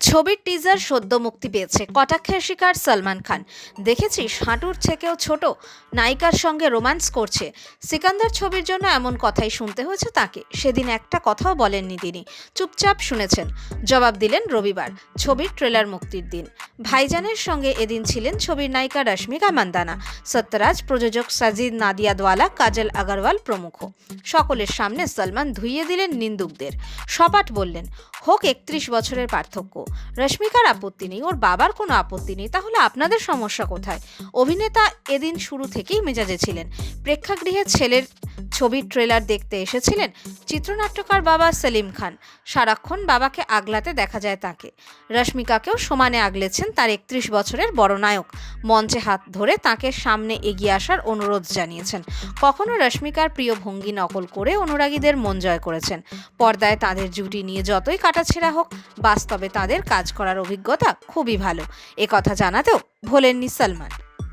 ছবির টিজার সদ্য মুক্তি পেয়েছে। কটাক্ষের শিকার সলমান খান। দেখেছিস, হাঁটুর থেকেও ছোট, নায়িকার সঙ্গে রোম্যান্স করছে। সিকান্দার ছবির জন্য এমন কথাই শুনতে হয়েছে তাকে। সেদিন একটা কথাও বলেননি তিনি। চুপচাপ শুনেছেন। জবাব দিলেন রবিবার, ছবির ট্রেলার মুক্তির দিন। ভাইজানের সঙ্গে এদিন ছিলেন ছবির নায়িকা রশ্মিকা মান্দানা। সত্যরাজ, প্রযোজক সাজিদ নাদিয়াদওয়ালা, কাজল আগরওয়াল প্রমুখ। সকলের সামনে সলমান ধুইয়ে দিলেন নিন্দুকদের। সপাট বললেন, হোক একত্রিশ বছরের পার্থক্য। রশ্মিকার আপত্তি নেই, ওর বাবার কোনো আপত্তি নেই, তাহলে আপনাদের সমস্যা কোথায়? অভিনেতা এদিন শুরু থেকেই মেজাজে ছিলেন। প্রেক্ষাগৃহে ছেলের ছবির ট্রেলার দেখতে এসেছিলেন চিত্রনাট্যকার বাবা সেলিম খান। সারাক্ষণ বাবাকে আগলাতে দেখা যায় তাকে। রশ্মিকাকেও সমানে আগলেছেন তার একত্রিশ বছরের বড় নায়ক। মঞ্চে হাত ধরে তাকে সামনে এগিয়ে আসার অনুরোধ জানিয়েছেন। কখনো রশ্মিকার প্রিয় ভঙ্গি নকল করে অনুরাগীদের মন জয় করেছেন। পর্দায় তাদের জুটি নিয়ে যতই কাটাছেড়া হোক, বাস্তবে তাদের কাজ করার অভিজ্ঞতা খুবই ভালো। একথা জানাতেও ভোলেননি সলমান।